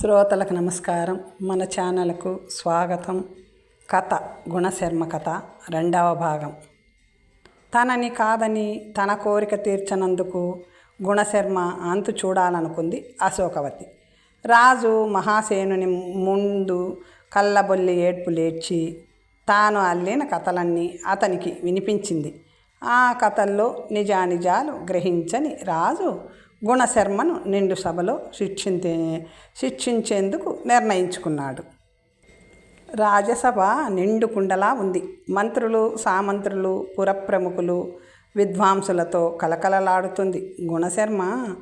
శ్రోతలకు నమస్కారం. మన ఛానల్కు స్వాగతం. కథ గుణశర్మ కథ రెండవ భాగం. తనని కాదని తన కోరిక తీర్చనందుకు గుణశర్మ అంతు చూడాలనుకుంది అశోకవతి. రాజు మహాసేనుని ముందు కళ్ళబొల్లి ఏడ్పు లేచి తాను అల్లిన కథలన్నీ అతనికి వినిపించింది. ఆ కథల్లో నిజానిజాలు గ్రహించని రాజు గుణశర్మను నిండు సభలో శిక్షించే శిక్షించేందుకు నిర్ణయించుకున్నాడు. రాజసభ నిండు కుండలా ఉంది. మంత్రులు సామంత్రులు పురప్రముఖులు విద్వాంసులతో కలకలలాడుతుంది గుణశర్మ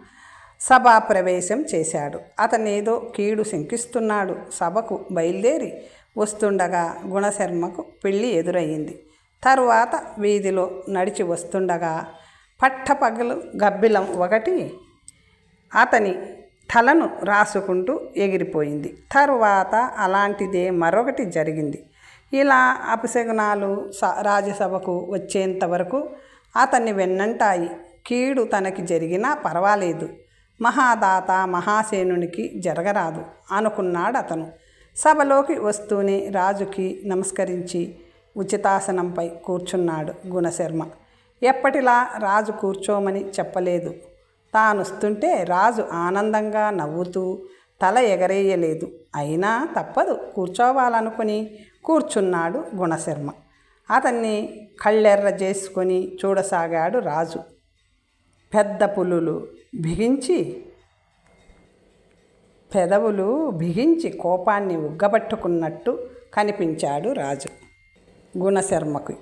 సభా ప్రవేశం చేశాడు. అతనేదో కీడు శంకిస్తున్నాడు. సభకు బయలుదేరి వస్తుండగా గుణశర్మకు పెళ్ళి ఎదురయ్యింది తరువాత వీధిలో నడిచి వస్తుండగా పట్టపగలు గబ్బిలం ఒకటి అతని తలను రాసుకుంటూ ఎగిరిపోయింది. తరువాత అలాంటిదే మరొకటి జరిగింది. ఇలా అపశగునాలు స రాజ్యసభకు వచ్చేంత వరకు అతన్ని వెన్నంటాయి. కీడు తనకి జరిగినా పర్వాలేదు. మహాదాత మహాసేనునికి జరగరాదు అనుకున్నాడు అతను సభలోకి వస్తూనే రాజుకి నమస్కరించి ఉచితాసనంపై కూర్చున్నాడు గుణశర్మ. ఎప్పటిలా రాజు కూర్చోమని చెప్పలేదు. తానొస్తుంటే రాజు ఆనందంగా నవ్వుతూ తల ఎగరేయలేదు. అయినా తప్పదు కూర్చోవాలనుకుని కూర్చున్నాడు గుణశర్మ. అతన్ని కళ్ళెర్ర చేసుకొని చూడసాగాడు రాజు. పెద్ద పులులు బిగించి పెదవులు బిగించి కోపాన్ని ఉగ్గబట్టుకున్నట్టు కనిపించాడు రాజు గుణశర్మకి.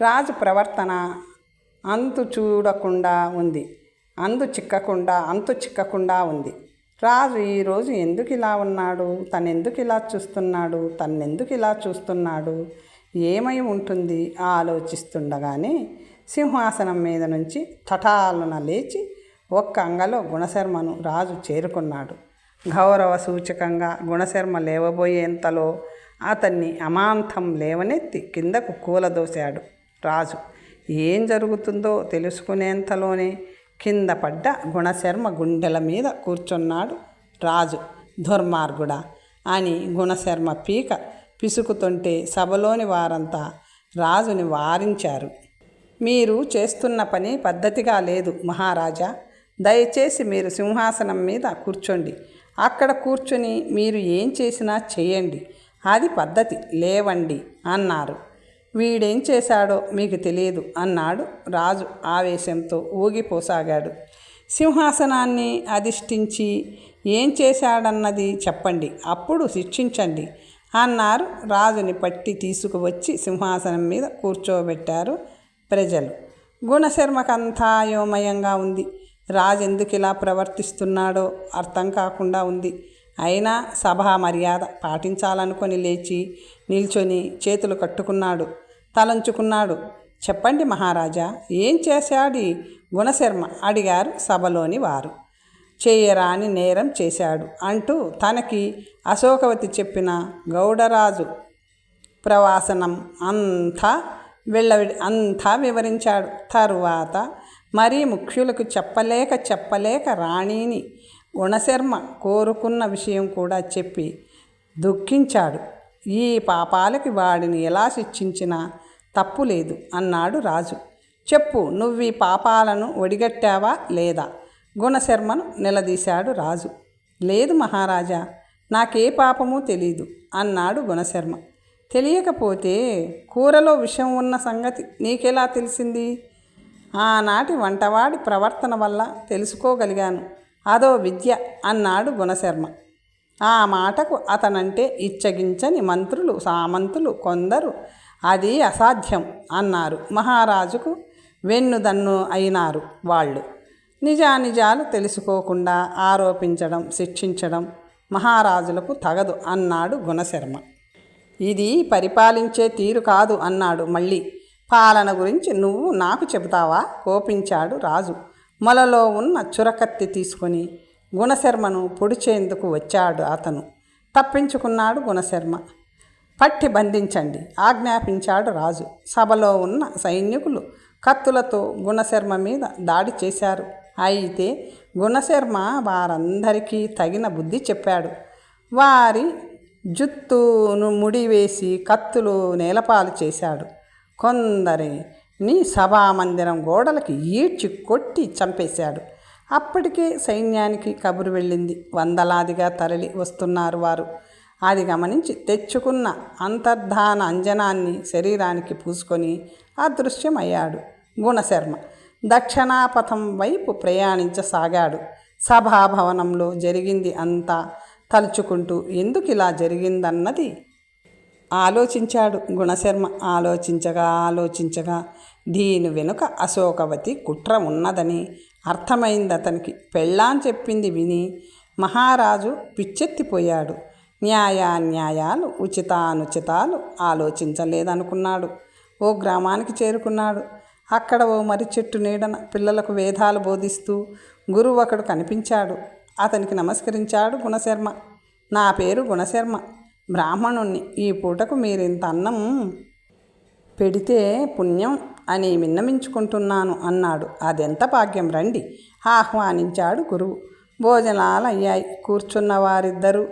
రాజు ప్రవర్తన అంతు చూడకుండా ఉంది. అందు చిక్కకుండా అంతు చిక్కకుండా ఉంది. రాజు ఈరోజు ఎందుకు ఇలా ఉన్నాడు? తనెందుకు ఇలా చూస్తున్నాడు? తన్నెందుకు ఇలా చూస్తున్నాడు? ఏమై ఉంటుంది? ఆలోచిస్తుండగానే సింహాసనం మీద నుంచి తటాలున లేచి ఒక్క అంగలో గుణశర్మను రాజు చేరుకున్నాడు. గౌరవ సూచకంగా గుణశర్మ లేవబోయేంతలో అతన్ని అమాంతం లేవనెత్తి కిందకు కూలదోశాడు రాజు. ఏం జరుగుతుందో తెలుసుకునేంతలోనే కింద పడ్డ గుణశర్మ గుండెల మీద కూర్చున్నాడు రాజు దుర్మార్గుడా. అని గుణశర్మ పీక పిసుకుతుంటే సభలోని వారంతా రాజుని వారించారు. మీరు చేస్తున్న పని పద్ధతిగా లేదు మహారాజా. దయచేసి మీరు సింహాసనం మీద కూర్చోండి. అక్కడ కూర్చొని మీరు ఏం చేసినా చేయండి. అది పద్ధతి లేవండి అన్నారు. వీడేం చేశాడో మీకు తెలియదు అన్నాడు రాజు ఆవేశంతో ఊగిపోసాగాడు. సింహాసనాన్ని అధిష్ఠించి ఏం చేశాడన్నది చెప్పండి అప్పుడు శిక్షించండి అన్నారు రాజుని పట్టి తీసుకువచ్చి సింహాసనం మీద కూర్చోబెట్టారు ప్రజలు. గుణశర్మకంతా అయోమయంగా ఉంది. రాజు ఎందుకు ఇలా ప్రవర్తిస్తున్నాడో అర్థం కాకుండా ఉంది. అయినా సభా మర్యాద పాటించాలనుకొని లేచి నిల్చొని చేతులు కట్టుకున్నాడు. తలంచుకున్నాడు. చెప్పండి మహారాజా ఏం చేశాడు? గుణశర్మ అడిగారు సభలోని వారు. చేయరాని నేరం చేశాడు అంటూ తనకి అశోకవతి చెప్పిన గౌడరాజు ప్రవాసనం అంతా వెళ్ళవిడి అంతా వివరించాడు. తరువాత మరీ ముఖ్యులకు చెప్పలేక చెప్పలేక రాణిని గుణశర్మ కోరుకున్న విషయం కూడా చెప్పి దుఃఖించాడు. ఈ పాపాలకి వాడిని ఎలా శిక్షించినా తప్పు లేదు అన్నాడు రాజు. చెప్పు నువ్వు పాపాలను ఒడిగట్టావా లేదా? గుణశర్మను నిలదీశాడు రాజు. లేదు మహారాజా నాకే పాపమూ తెలీదు అన్నాడు గుణశర్మ. తెలియకపోతే కూరలో విషం ఉన్న సంగతి నీకెలా తెలిసింది? ఆనాటి వంటవాడి ప్రవర్తన వల్ల తెలుసుకోగలిగాను. అదో విద్య అన్నాడు గుణశర్మ. ఆ మాటకు అతనంటే ఇచ్చగించని మంత్రులు సామంతులు కొందరు అది అసాధ్యం అన్నారు. మహారాజుకు వెన్నుదన్ను అయినారు వాళ్ళు. నిజానిజాలు తెలుసుకోకుండా ఆరోపించడం శిక్షించడం మహారాజులకు తగదు అన్నాడు గుణశర్మ. ఇది పరిపాలించే తీరు కాదు అన్నాడు మళ్ళీ. పాలన గురించి నువ్వు నాకు చెబుతావా? కోపించాడు రాజు. మొలలో ఉన్న చురకత్తి తీసుకొని గుణశర్మను పొడిచేందుకు వచ్చాడు అతను. తప్పించుకున్నాడు గుణశర్మ. పట్టి బంధించండి. ఆజ్ఞాపించాడు రాజు. సభలో ఉన్న సైనికులు కత్తులతో గుణశర్మ మీద దాడి చేశారు. అయితే గుణశర్మ వారందరికీ తగిన బుద్ధి చెప్పాడు. వారి జుత్తును ముడివేసి కత్తులు నేలపాలు చేశాడు. కొందరిని సభామందిరం గోడలకి ఈడ్చి కొట్టి చంపేశాడు. అప్పటికే సైన్యానికి కబురు వెళ్ళింది. వందలాదిగా తరలి వస్తున్నారు వారు. అది గమనించి తెచ్చుకున్న అంతర్ధాన అంజనాన్ని శరీరానికి పూసుకొని అదృశ్యమయ్యాడు గుణశర్మ. దక్షిణాపథం వైపు ప్రయాణించసాగాడు. సభాభవనంలో జరిగింది అంతా తలుచుకుంటూ ఎందుకు ఇలా జరిగిందన్నది ఆలోచించాడు గుణశర్మ. ఆలోచించగా ఆలోచించగా దీని వెనుక అశోకవతి కుట్ర ఉన్నదని అర్థమైంది అతనికి పెళ్ళాం చెప్పింది విని మహారాజు పిచ్చెత్తిపోయాడు. న్యాయాన్యాయాలు ఉచితానుచితాలు ఆలోచించలేదనుకున్నాడు. ఓ గ్రామానికి చేరుకున్నాడు. అక్కడ ఓ మర్రి చెట్టు నీడన పిల్లలకు వేదాలు బోధిస్తూ గురువు ఒకడు కనిపించాడు. అతనికి నమస్కరించాడు గుణశర్మ. నా పేరు గుణశర్మ. బ్రాహ్మణుణ్ణి. ఈ పూటకు మీరింత అన్నం పెడితే పుణ్యం అని విన్నమించుకుంటున్నాను అన్నాడు. అదెంత భాగ్యం రండి. ఆహ్వానించాడు గురువు. భోజనాలు అయ్యాయి కూర్చున్న వారిద్దరూ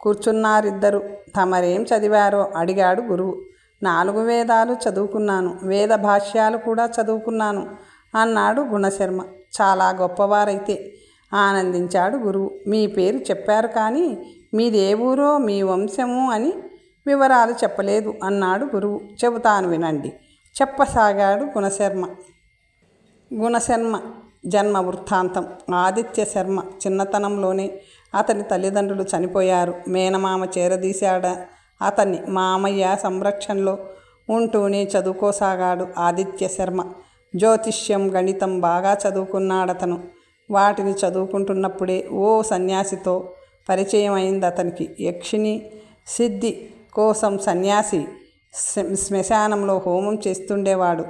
కూర్చున్నారిద్దరు. తమరేం చదివారో అడిగాడు గురువు. నాలుగు వేదాలు చదువుకున్నాను. వేద భాష్యాలు కూడా చదువుకున్నాను అన్నాడు గుణశర్మ. చాలా గొప్పవారైతే ఆనందించాడు గురువు. మీ పేరు చెప్పారు కానీ మీదే ఊరో మీ వంశము అని వివరాలు చెప్పలేదు అన్నాడు గురువు. చెబుతాను వినండి. చెప్పసాగాడు గుణశర్మ. గుణశర్మ జన్మ వృత్తాంతం. ఆదిత్య శర్మ చిన్నతనంలోనే అతని తల్లిదండ్రులు చనిపోయారు. మేనమామ చేరదీశాడ. అతన్ని మామయ్య సంరక్షణలో ఉంటూనే చదువుకోసాగాడు ఆదిత్య శర్మ. జ్యోతిష్యం గణితం బాగా చదువుకున్నాడతను. వాటిని చదువుకుంటున్నప్పుడే ఓ సన్యాసితో పరిచయం అయింది అతనికి. యక్షిని సిద్ధి కోసం సన్యాసి శ్మశానంలో హోమం చేస్తుండేవాడు.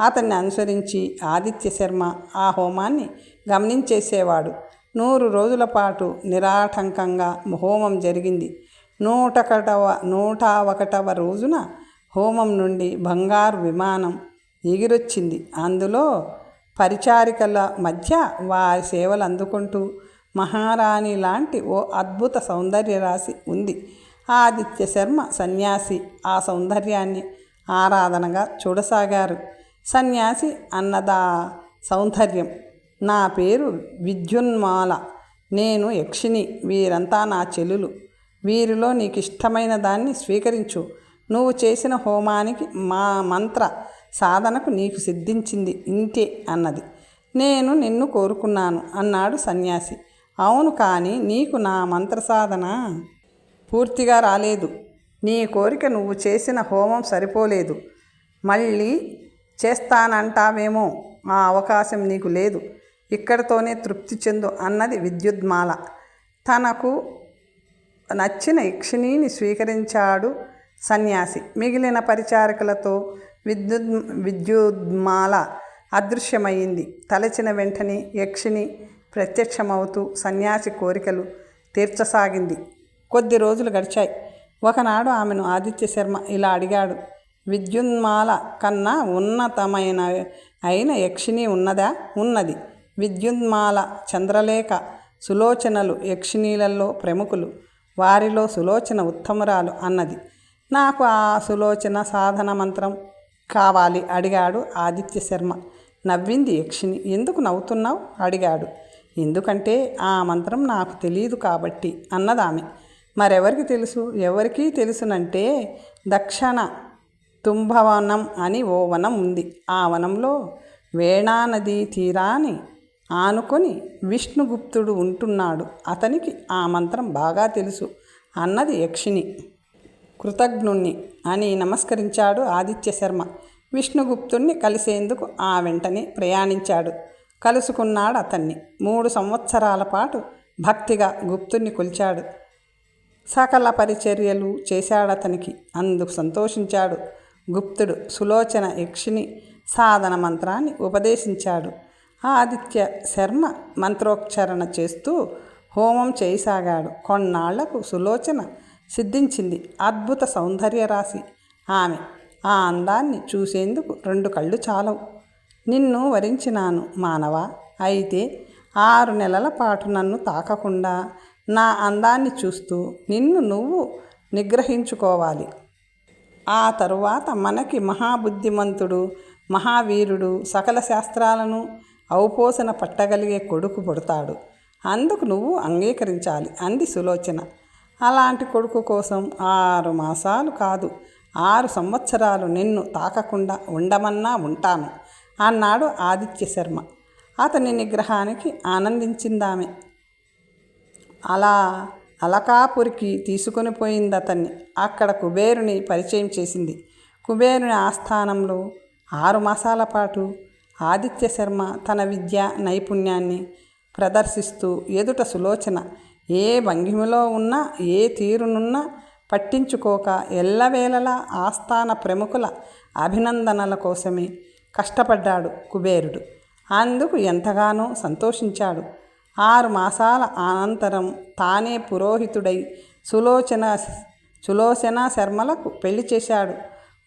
అతన్ని అనుసరించి ఆదిత్య శర్మ ఆ హోమాన్ని గమనించేసేవాడు. నూరు రోజుల పాటు నిరాటంకంగా హోమం జరిగింది. నూటకటవ నూట ఒకటవ రోజున హోమం నుండి బంగారు విమానం ఎగిరొచ్చింది. అందులో పరిచారికల మధ్య వారి సేవలు అందుకుంటూ మహారాణి లాంటి ఓ అద్భుత సౌందర్య రాశి ఉంది. ఆదిత్య శర్మ సన్యాసి ఆ సౌందర్యాన్ని ఆరాధనగా చూడసాగారు. సన్యాసి అన్నదా సౌందర్యం. నా పేరు విద్యున్మాల. నేను యక్షిని వీరంతా నా చెల్లులు. వీరిలో నీకు ఇష్టమైన దాన్ని స్వీకరించు. నువ్వు చేసిన హోమానికి మా మంత్ర సాధనకు నీకు సిద్ధించింది ఇంతే అన్నది. నేను నిన్ను కోరుకున్నాను అన్నాడు సన్యాసి. అవును కానీ నీకు నా మంత్ర సాధన పూర్తిగా రాలేదు. నీ కోరిక నువ్వు చేసిన హోమం సరిపోలేదు. మళ్ళీ చేస్తానంటావేమో? ఆ అవకాశం నీకు లేదు. ఇక్కడతోనే తృప్తి చెందు అన్నది విద్యుద్మాల. తనకు నచ్చిన యక్షిణిని స్వీకరించాడు సన్యాసి. మిగిలిన పరిచారకులతో విద్యుద్ విద్యుద్మాల అదృశ్యమైంది తలచిన వెంటనే యక్షిణి ప్రత్యక్షమవుతూ సన్యాసి కోరికలు తీర్చసాగింది. కొద్ది రోజులు గడిచాయి. ఒకనాడు ఆమెను ఆదిత్య శర్మ ఇలా అడిగాడు విద్యున్మాల కన్నా ఉన్నతమైన అయిన యక్షిణి ఉన్నదా? ఉన్నది. విద్యున్మాల చంద్రలేఖ సులోచనలు యక్షిణీలలో ప్రముఖులు. వారిలో సులోచన ఉత్తమరాలు అన్నది. నాకు ఆ సులోచన సాధన మంత్రం కావాలి అడిగాడు ఆదిత్య శర్మ. నవ్వింది యక్షిని ఎందుకు నవ్వుతున్నావు? అడిగాడు. ఎందుకంటే ఆ మంత్రం నాకు తెలియదు కాబట్టి అన్నదామె. మరెవరికి తెలుసు? ఎవరికీ తెలుసునంటే దక్షిణ తుంభవనం అని ఓ వనం ఉంది. ఆ వనంలో వేణానదీ తీరాని ఆనుకొని విష్ణుగుప్తుడు ఉంటున్నాడు. అతనికి ఆ మంత్రం బాగా తెలుసు. అన్నది యక్షిని కృతజ్ఞుణ్ణి అని నమస్కరించాడు ఆదిత్య శర్మ. విష్ణుగుప్తుణ్ణి కలిసేందుకు ఆ వెంటనే ప్రయాణించాడు. కలుసుకున్నాడు అతన్ని. మూడు సంవత్సరాల పాటు భక్తిగా గుప్తుణ్ణి కొలిచాడు. సకల పరిచర్యలు చేశాడతనికి అందుకు సంతోషించాడు. గుప్తుడు సులోచన యక్షిని సాధన మంత్రాన్ని ఉపదేశించాడు. ఆదిత్య శర్మ మంత్రోచ్చారణ చేస్తూ హోమం చేయసాగాడు. కొన్నాళ్ళకు సులోచన సిద్ధించింది. అద్భుత సౌందర్య రాశి ఆమె. ఆ అందాన్ని చూసేందుకు రెండు కళ్ళు చాలవు. నిన్ను వరించినాను మానవ? అయితే ఆరు నెలల పాటు నన్ను తాకకుండా నా అందాన్ని చూస్తూ నిన్ను నువ్వు నిగ్రహించుకోవాలి. ఆ తరువాత మనకి మహాబుద్ధిమంతుడు మహావీరుడు సకల శాస్త్రాలను అవపోసన పట్టగలిగే కొడుకు పుడతాడు. అందుకు నువ్వు అంగీకరించాలి అంది సులోచన. అలాంటి కొడుకు కోసం ఆరు మాసాలు కాదు ఆరు సంవత్సరాలు నిన్ను తాకకుండా ఉండమన్నా ఉంటాను అన్నాడు ఆదిత్య శర్మ. అతని నిగ్రహానికి ఆనందించిందామె. అలా అలకాపురికి తీసుకొని పోయింది అతన్ని అక్కడ కుబేరుని పరిచయం చేసింది. కుబేరుని ఆస్థానంలో ఆరు మాసాల పాటు ఆదిత్య శర్మ తన విద్య నైపుణ్యాన్ని ప్రదర్శిస్తూ ఎదుట సులోచన. ఏ భంగిమలో ఉన్నా ఏ తీరునున్నా పట్టించుకోక ఎల్లవేళలా ఆస్థాన ప్రముఖుల అభినందనల కోసమే కష్టపడ్డాడు కుబేరుడు. అందుకు ఎంతగానో సంతోషించాడు. ఆరు మాసాల అనంతరం తానే పురోహితుడై సులోచన సులోచన శర్మలకు పెళ్ళి చేశాడు.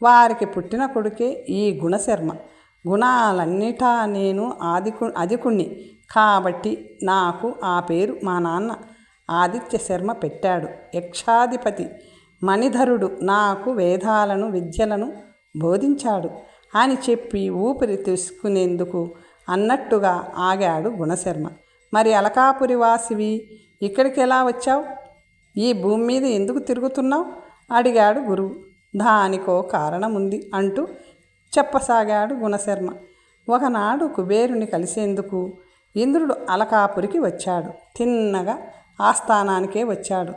వారికి పుట్టిన కొడుకే ఈ గుణశర్మ గుణాలన్నిటా నేను ఆదికు అధికుణ్ణి. కాబట్టి నాకు ఆ పేరు మా నాన్న ఆదిత్య శర్మ పెట్టాడు. యక్షాధిపతి మణిధరుడు నాకు వేదాలను విద్యలను బోధించాడు. అని చెప్పి ఊపిరి తీసుకునేందుకు అన్నట్టుగా ఆగాడు గుణశర్మ. మరి అలకాపురి వాసివి ఇక్కడికి ఎలా వచ్చావు? ఈ భూమి మీద ఎందుకు తిరుగుతున్నావు? అడిగాడు గురువు. దానికో కారణం ఉంది అంటూ చెప్పసాగాడు గుణశర్మ. ఒకనాడు కుబేరుని కలిసేందుకు ఇంద్రుడు అలకాపురికి వచ్చాడు. తిన్నగా ఆస్థానానికే వచ్చాడు.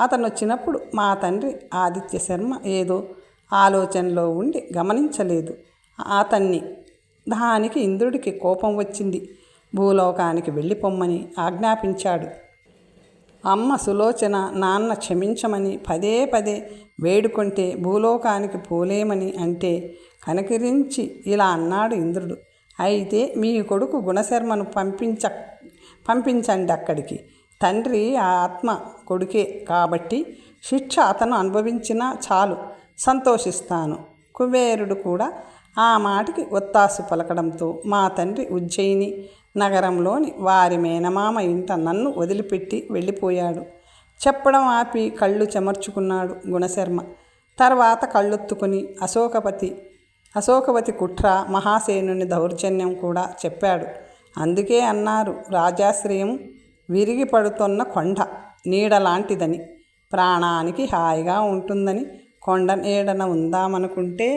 అతను వచ్చినప్పుడు మా తండ్రి ఆదిత్య శర్మ ఏదో ఆలోచనలో ఉండి గమనించలేదు. అతన్ని దానికి ఇంద్రుడికి కోపం వచ్చింది. భూలోకానికి వెళ్ళిపోమ్మని ఆజ్ఞాపించాడు. అమ్మ సులోచన నాన్న క్షమించమని పదే పదే వేడుకుంటే భూలోకానికి పోలేమని అంటే కనకరించి ఇలా అన్నాడు ఇంద్రుడు. అయితే మీ కొడుకు గుణశర్మను పంపించ పంపించండి అక్కడికి. తండ్రి ఆ ఆత్మ కొడుకే కాబట్టి శిక్ష అతను అనుభవించినా చాలు సంతోషిస్తాను. కుబేరుడు కూడా ఆ మాటకి ఒత్తాసు పలకడంతో మా తండ్రి ఉజ్జయిని నగరంలోని వారి మేనమామ ఇంట నన్ను వదిలిపెట్టి వెళ్ళిపోయాడు. చెప్పడం ఆపి కళ్ళు చెమర్చుకున్నాడు గుణశర్మ. తర్వాత కళ్ళొత్తుకుని అశోకపతి అశోకవతి కుట్ర మహాసేనుని దౌర్జన్యం కూడా చెప్పాడు. అందుకే అన్నారు రాజాశ్రయం విరిగి పడుతున్న కొండ నీడలాంటిదని ప్రాణానికి హాయిగా ఉంటుందని. కొండ నీడన ఉందామనుకుంటే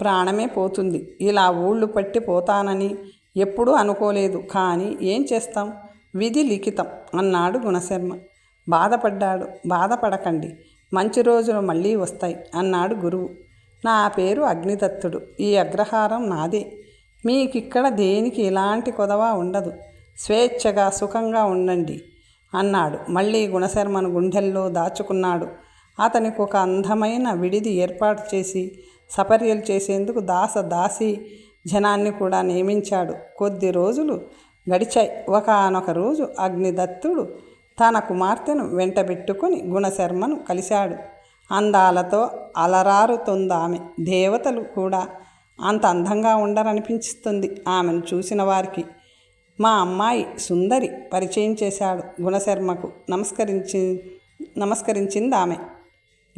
ప్రాణమే పోతుంది. ఇలా ఊళ్ళు పట్టి పోతానని ఎప్పుడూ అనుకోలేదు. కానీ ఏం చేస్తాం? విధి లిఖితం అన్నాడు గుణశర్మ. బాధపడ్డాడు. బాధపడకండి. మంచి రోజులు మళ్ళీ వస్తాయి అన్నాడు గురువు. నా పేరు అగ్నిదత్తుడు. ఈ అగ్రహారం నాదే. మీకిక్కడ దేనికి ఎలాంటి కొదవ ఉండదు. స్వేచ్ఛగా సుఖంగా ఉండండి అన్నాడు. మళ్ళీ గుణశర్మను గుండెల్లో దాచుకున్నాడు. అతనికి ఒక అందమైన విడిది ఏర్పాటు చేసి సపర్యలు చేసేందుకు దాస దాసి జనాన్ని కూడా నియమించాడు. కొద్ది రోజులు గడిచాయి. ఒకనొక రోజు అగ్నిదత్తుడు తన కుమార్తెను వెంటబెట్టుకొని గుణశర్మను కలిశాడు. అందాలతో అలరారుతుందామె. దేవతలు కూడా అంత అందంగా ఉండరనిపించుతుంది ఆమెను చూసిన వారికి. మా అమ్మాయి సుందరి పరిచయం చేశాడు గుణశర్మకు. నమస్కరించి నమస్కరించింది ఆమె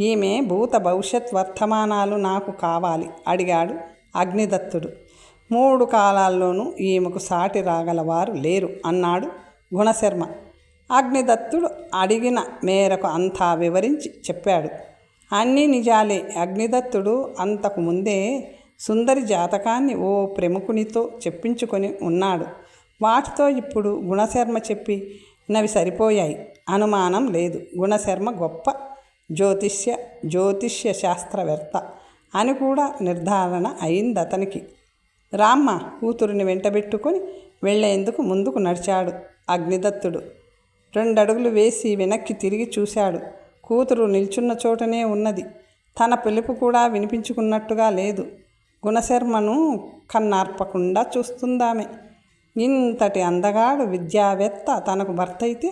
ఈమె భూత భవిష్యత్ వర్తమానాలు నాకు కావాలి అడిగాడు అగ్నిదత్తుడు. మూడు కాలాల్లోనూ ఈమెకు సాటి రాగలవారు లేరు అన్నాడు గుణశర్మ. అగ్నిదత్తుడు అడిగిన మేరకు అంతా వివరించి చెప్పాడు. అన్నీ నిజాలే అగ్నిదత్తుడు అంతకు ముందే సుందరి జాతకాన్ని ఓ ప్రముఖునితో చెప్పించుకొని ఉన్నాడు. వాటితో ఇప్పుడు గుణశర్మ చెప్పి నవి సరిపోయాయి. అనుమానం లేదు. గుణశర్మ గొప్ప జ్యోతిష్య జ్యోతిష్య శాస్త్రవేత్త అని కూడా నిర్ధారణ అయింది అతనికి. రామ్మ కూతురుని వెంటబెట్టుకొని వెళ్ళేందుకు ముందుకు నడిచాడు అగ్నిదత్తుడు. రెండడుగులు వేసి వెనక్కి తిరిగి చూశాడు. కూతురు నిల్చున్న చోటనే ఉన్నది. తన పిలుపు కూడా వినిపించుకున్నట్టుగా లేదు. గుణశర్మను కన్నార్పకుండా చూస్తుందామె. ఇంతటి అందగాడు విద్యావేత్త తనకు భర్త అయితే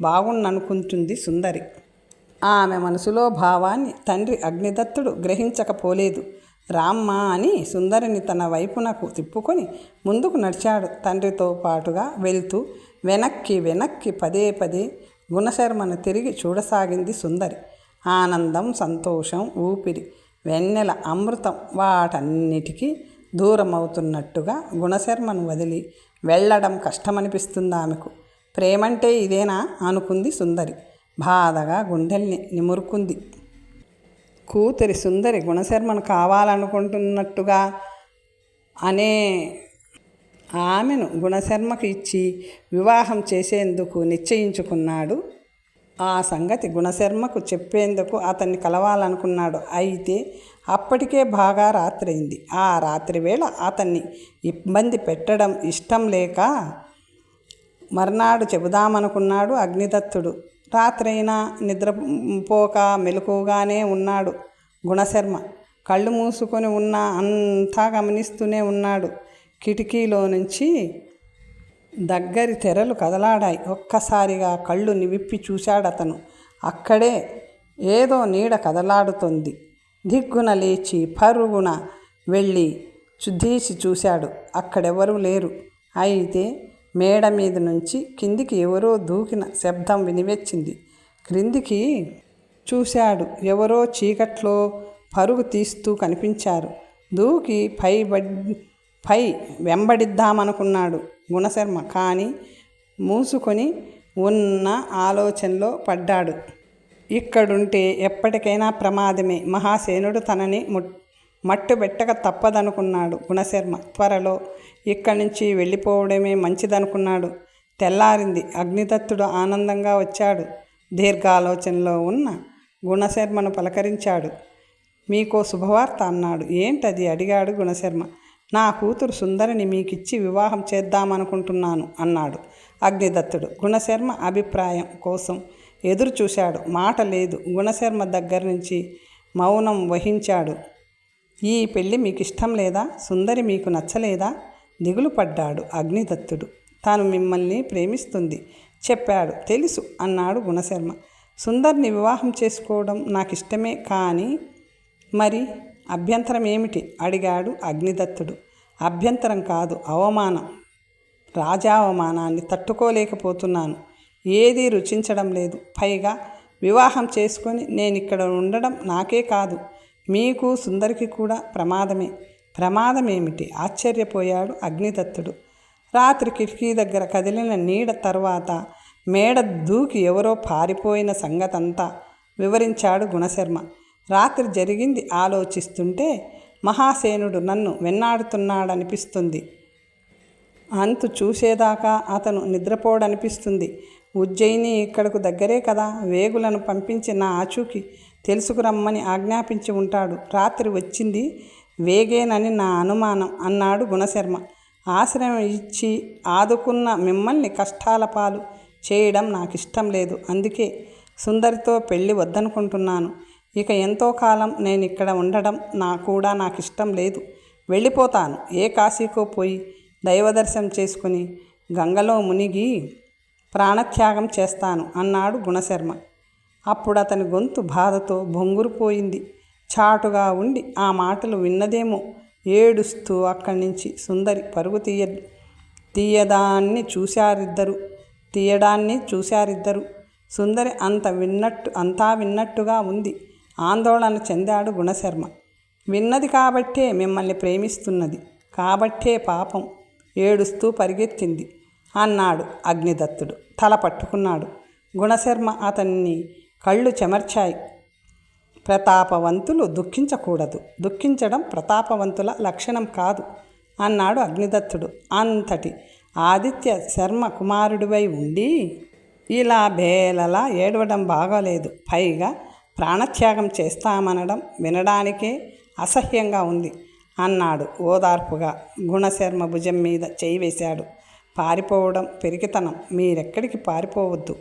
బాగుండనుకుంటుంది సుందరి. ఆమె మనసులో భావాన్ని తండ్రి అగ్నిదత్తుడు గ్రహించకపోలేదు. రామ్మ అని సుందరిని తన వైపునకు తిప్పుకొని ముందుకు నడిచాడు. తండ్రితో పాటుగా వెళ్తూ వెనక్కి వెనక్కి పదే పదే గుణశర్మను తిరిగి చూడసాగింది సుందరి. ఆనందం సంతోషం ఊపిరి వెన్నెల అమృతం వాటన్నిటికీ దూరం అవుతున్నట్టుగా గుణశర్మను వదిలి వెళ్ళడం కష్టమనిపిస్తుంది ఆమెకు. ప్రేమంటే ఇదేనా అనుకుంది సుందరి. బాధగా గుండెల్ని నిమురుకుంది. కూతురి సుందరి గుణశర్మను కావాలనుకుంటున్నట్టుగా అనే ఆమెను గుణశర్మకు ఇచ్చి వివాహం చేసేందుకు నిశ్చయించుకున్నాడు. ఆ సంగతి గుణశర్మకు చెప్పేందుకు అతన్ని కలవాలనుకున్నాడు. అయితే అప్పటికే బాగా రాత్రైంది. ఆ రాత్రి వేళ అతన్ని ఇబ్బంది పెట్టడం ఇష్టం లేక మర్నాడు చెబుదామనుకున్నాడు అగ్నిదత్తుడు. రాత్రైనా నిద్రపోక మెలకుగానే ఉన్నాడు గుణశర్మ. కళ్ళు మూసుకొని ఉన్న అంతా గమనిస్తూనే ఉన్నాడు. కిటికీలో నుంచి దగ్గరి తెరలు కదలాడాయి. ఒక్కసారిగా కళ్ళు నివిప్పి చూశాడు అతను అక్కడే ఏదో నీడ కదలాడుతుంది. దిగ్గున లేచి పరుగున వెళ్ళి చుద్దీసి చూశాడు. అక్కడెవరూ లేరు. అయితే మేడ మీద నుంచి కిందికి ఎవరో దూకిన శబ్దం వినివెచ్చింది. క్రిందికి చూశాడు. ఎవరో చీకట్లో పరుగు తీస్తూ కనిపించారు. దూకి పై పై వెంబడిద్దామనుకున్నాడు గుణశర్మ. కానీ మూసుకొని ఉన్న ఆలోచనలో పడ్డాడు. ఇక్కడుంటే ఎప్పటికైనా ప్రమాదమే. మహాసేనుడు తనని మట్టుబెట్టక తప్పదనుకున్నాడు గుణశర్మ. త్వరలో ఇక్కడి నుంచి వెళ్ళిపోవడమే మంచిదనుకున్నాడు. తెల్లారింది. అగ్నిదత్తుడు ఆనందంగా వచ్చాడు. దీర్ఘాలోచనలో ఉన్న గుణశర్మను పలకరించాడు. మీకో శుభవార్త అన్నాడు. ఏంటది? అడిగాడు గుణశర్మ. నా కూతురు సుందరిని మీకిచ్చి వివాహం చేద్దామనుకుంటున్నాను అన్నాడు అగ్నిదత్తుడు. గుణశర్మ అభిప్రాయం కోసం ఎదురు చూశాడు. మాట లేదు. గుణశర్మ దగ్గర నుంచి మౌనం వహించాడు. ఈ పెళ్ళి మీకు ఇష్టం లేదా? సుందరి మీకు నచ్చలేదా? దిగులు పడ్డాడు అగ్నిదత్తుడు. తాను మిమ్మల్ని ప్రేమిస్తుంది. చెప్పాడు. తెలుసు అన్నాడు గుణశర్మ. సుందర్ని వివాహం చేసుకోవడం నాకు ఇష్టమే కానీ మరి అభ్యంతరం ఏమిటి? అడిగాడు అగ్నిదత్తుడు. అభ్యంతరం కాదు అవమానం. రాజావమానాన్ని తట్టుకోలేకపోతున్నాను. ఏదీ రుచించడం లేదు. పైగా వివాహం చేసుకొని నేను ఇక్కడ ఉండడం నాకే కాదు. మీకు సుందరికి కూడా ప్రమాదమే. ప్రమాదమేమిటి? ఆశ్చర్యపోయాడు అగ్నిదత్తుడు. రాత్రి కిటికీ దగ్గర కదిలిన నీడ తర్వాత మేడ దూకి ఎవరో పారిపోయిన సంగతంతా వివరించాడు గుణశర్మ. రాత్రి జరిగింది ఆలోచిస్తుంటే మహాసేనుడు నన్ను వెన్నాడుతున్నాడనిపిస్తుంది. అంతు చూసేదాకా అతను నిద్రపోడనిపిస్తుంది. ఉజ్జయిని ఇక్కడకు దగ్గరే కదా వేగులను పంపించి నా ఆచూకి తెలుసుకురమ్మని ఆజ్ఞాపించి ఉంటాడు. రాత్రి వచ్చింది వేగేనని నా అనుమానం అన్నాడు గుణశర్మ. ఆశ్రయం ఇచ్చి ఆదుకున్న మిమ్మల్ని కష్టాల పాలు చేయడం నాకు ఇష్టం లేదు. అందుకే సుందరితో పెళ్ళి వద్దనుకుంటున్నాను. ఇక ఎంతో కాలం నేను ఇక్కడ ఉండడం నా కూడా నాకు ఇష్టం లేదు. వెళ్ళిపోతాను. ఏ కాశీకో పోయి దైవదర్శనం చేసుకుని గంగలో మునిగి ప్రాణత్యాగం చేస్తాను అన్నాడు గుణశర్మ. అప్పుడు అతని గొంతు బాధతో బొంగురుపోయింది చాటుగా ఉండి ఆ మాటలు విన్నదేమో ఏడుస్తూ అక్కడి నుంచి సుందరి పరుగు తీయ తీయదాన్ని చూశారిద్దరు. తీయడాన్ని చూశారిద్దరు. సుందరి అంత విన్నట్టు అంతా విన్నట్టుగా ఉంది. ఆందోళన చెందాడు గుణశర్మ. విన్నది కాబట్టే మిమ్మల్ని ప్రేమిస్తున్నది. కాబట్టే పాపం ఏడుస్తూ పరిగెత్తింది అన్నాడు అగ్నిదత్తుడు. తల పట్టుకున్నాడు. గుణశర్మ అతన్ని కళ్ళు చెమర్చాయి. ప్రతాపవంతులు దుఃఖించకూడదు. దుఃఖించడం ప్రతాపవంతుల లక్షణం కాదు అన్నాడు అగ్నిదత్తుడు. అంతటి ఆదిత్య శర్మ కుమారుడివై ఉండి ఇలా బేలలా ఏడవడం బాగోలేదు. పైగా ప్రాణత్యాగం చేస్తామనడం వినడానికే అసహ్యంగా ఉంది అన్నాడు ఓదార్పుగా. గుణశర్మ భుజం మీద చేయి వేశాడు. పారిపోవడం పెరిగితనం. మీరెక్కడికి పారిపోవద్దు.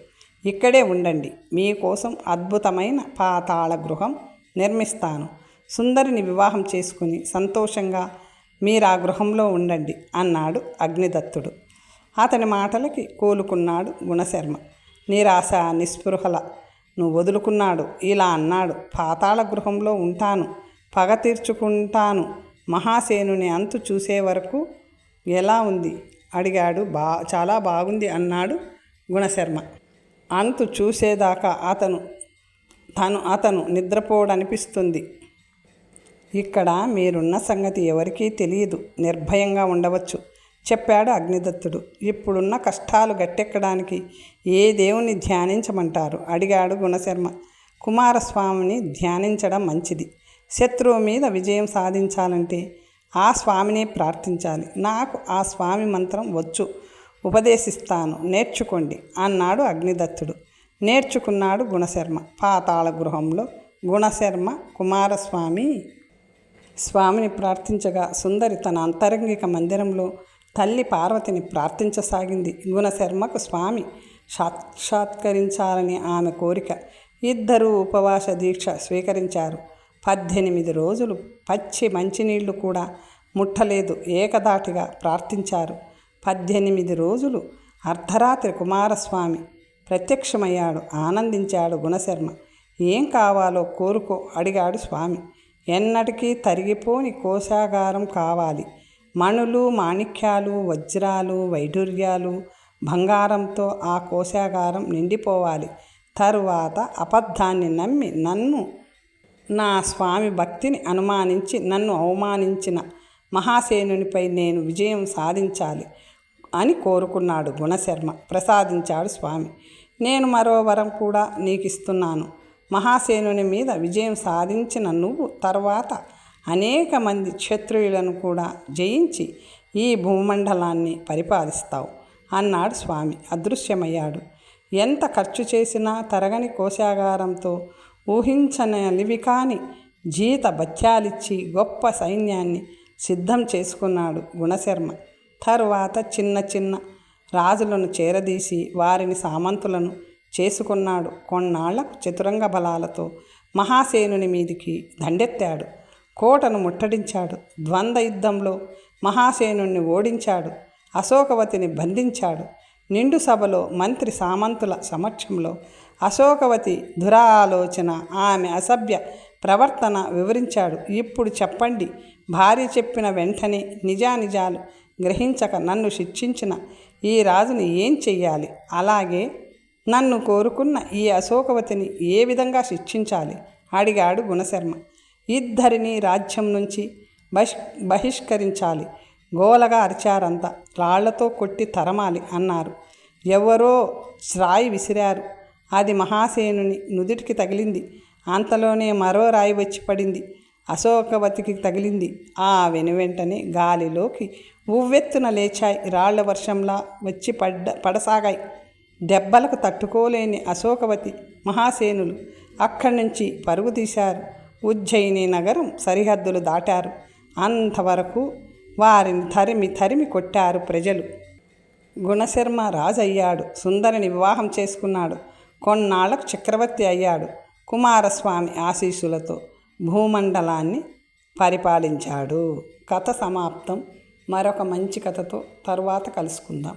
ఇక్కడే ఉండండి. మీకోసం అద్భుతమైన పాతాళ గృహం నిర్మిస్తాను. సుందరిని వివాహం చేసుకుని సంతోషంగా మీరు ఆ గృహంలో ఉండండి అన్నాడు అగ్నిదత్తుడు. అతని మాటలకి కోలుకున్నాడు గుణశర్మ. నిరాశ నిస్పృహల నువ్వు వదులుకున్నాడు. ఇలా అన్నాడు. పాతాళ గృహంలో ఉంటాను. పగ తీర్చుకుంటాను. మహాసేనుని అంతు చూసే వరకు ఎలా ఉంది? అడిగాడు. బా చాలా బాగుంది అన్నాడు గుణశర్మ. అంతు చూసేదాకా అతను తను అతను నిద్రపోడనిపిస్తుంది. ఇక్కడ మీరున్న సంగతి ఎవరికీ తెలియదు. నిర్భయంగా ఉండవచ్చు. చెప్పాడు అగ్నిదత్తుడు. ఇప్పుడున్న కష్టాలు గట్టెక్కడానికి ఏ దేవుని ధ్యానించమంటారు? అడిగాడు గుణశర్మ. కుమారస్వామిని ధ్యానించడం మంచిది. శత్రువు మీద విజయం సాధించాలంటే ఆ స్వామిని ప్రార్థించాలి. నాకు ఆ స్వామి మంత్రం వచ్చు. ఉపదేశిస్తాను. నేర్చుకోండి అన్నాడు అగ్నిదత్తుడు. నేర్చుకున్నాడు గుణశర్మ. పాతాళ గృహంలో గుణశర్మ కుమారస్వామి స్వామిని ప్రార్థించగా సుందరి తన అంతరంగిక మందిరంలో తల్లి పార్వతిని ప్రార్థించసాగింది. గుణశర్మకు స్వామి సాక్షాత్కరించాలని ఆమె కోరిక. ఇద్దరూ ఉపవాస దీక్ష స్వీకరించారు. పద్దెనిమిది రోజులు పచ్చి మంచినీళ్ళు కూడా ముట్టలేదు. ఏకదాటిగా ప్రార్థించారు. పద్దెనిమిది రోజులు అర్ధరాత్రి కుమారస్వామి ప్రత్యక్షమయ్యాడు. ఆనందించాడు గుణశర్మ. ఏం కావాలో కోరుకో అడిగాడు స్వామి. ఎన్నటికీ తరిగిపోని కోశాగారం కావాలి. మణులు మాణిక్యాలు వజ్రాలు వైఢూర్యాలు బంగారంతో ఆ కోశాగారం నిండిపోవాలి. తరువాత అబద్ధాన్ని నమ్మి నన్ను నా స్వామి భక్తిని అనుమానించి నన్ను అవమానించిన మహాసేనునిపై నేను విజయం సాధించాలి అని కోరుకున్నాడు గుణశర్మ. ప్రసాదించాడు స్వామి. నేను మరో వరం కూడా నీకు ఇస్తున్నాను మహాసేనుని మీద విజయం సాధించిన నువ్వు తర్వాత అనేక మంది క్షత్రియులను కూడా జయించి ఈ భూమండలాన్ని పరిపాలిస్తావు. అన్నాడు స్వామి అదృశ్యమయ్యాడు. ఎంత ఖర్చు చేసినా తరగని కోశాగారంతో ఊహించనలివి కాని జీత బత్యాలిచ్చి గొప్ప సైన్యాన్ని సిద్ధం చేసుకున్నాడు గుణశర్మ. తరువాత చిన్న చిన్న రాజులను చేరదీసి వారిని సామంతులను చేసుకున్నాడు. కొన్నాళ్ళకు చతురంగ బలాలతో మహాసేనుని మీదికి దండెత్తాడు. కోటను ముట్టడించాడు. ద్వంద్వ యుద్ధంలో మహాసేనుణ్ణి ఓడించాడు. అశోకవతిని బంధించాడు. నిండు సభలో మంత్రి సామంతుల సమక్షంలో అశోకవతి దురాలోచన ఆమె అసభ్య ప్రవర్తన వివరించాడు. ఇప్పుడు చెప్పండి భార్య చెప్పిన వెంటనే నిజానిజాలు గ్రహించక నన్ను శిక్షించిన ఈ రాజుని ఏం చెయ్యాలి? అలాగే నన్ను కోరుకున్న ఈ అశోకవతిని ఏ విధంగా శిక్షించాలి? అడిగాడు గుణశర్మ. ఇద్దరిని రాజ్యం నుంచి బహి బహిష్కరించాలి. గోలగా అరిచారంతా. రాళ్ళతో కొట్టి తరమాలి అన్నారు. ఎవరో రాయి విసిరారు. అది మహాసేనుని నుదుటికి తగిలింది. అంతలోనే మరో రాయి వచ్చి పడింది. అశోకవతికి తగిలింది. ఆ వెనువెంటనే గాలిలోకి ఉవ్వెత్తున లేచాయి. రాళ్ళ వర్షంలా వచ్చి పడ్డ పడసాగాయి. దెబ్బలకు తట్టుకోలేని అశోకవతి మహాసేనులు అక్కడి నుంచి పరుగు తీశారు. ఉజ్జయిని నగరం సరిహద్దులు దాటారు. అంతవరకు వారిని తరిమి తరిమి కొట్టారు ప్రజలు. గుణశర్మ రాజయ్యాడు. సుందరిని వివాహం చేసుకున్నాడు. కొన్నాళ్ళకు చక్రవర్తి అయ్యాడు. కుమారస్వామి ఆశీస్సులతో భూమండలాన్ని పరిపాలించాడు. కథ సమాప్తం. మరొక మంచి కథతో తరువాత కలుసుకుందాం.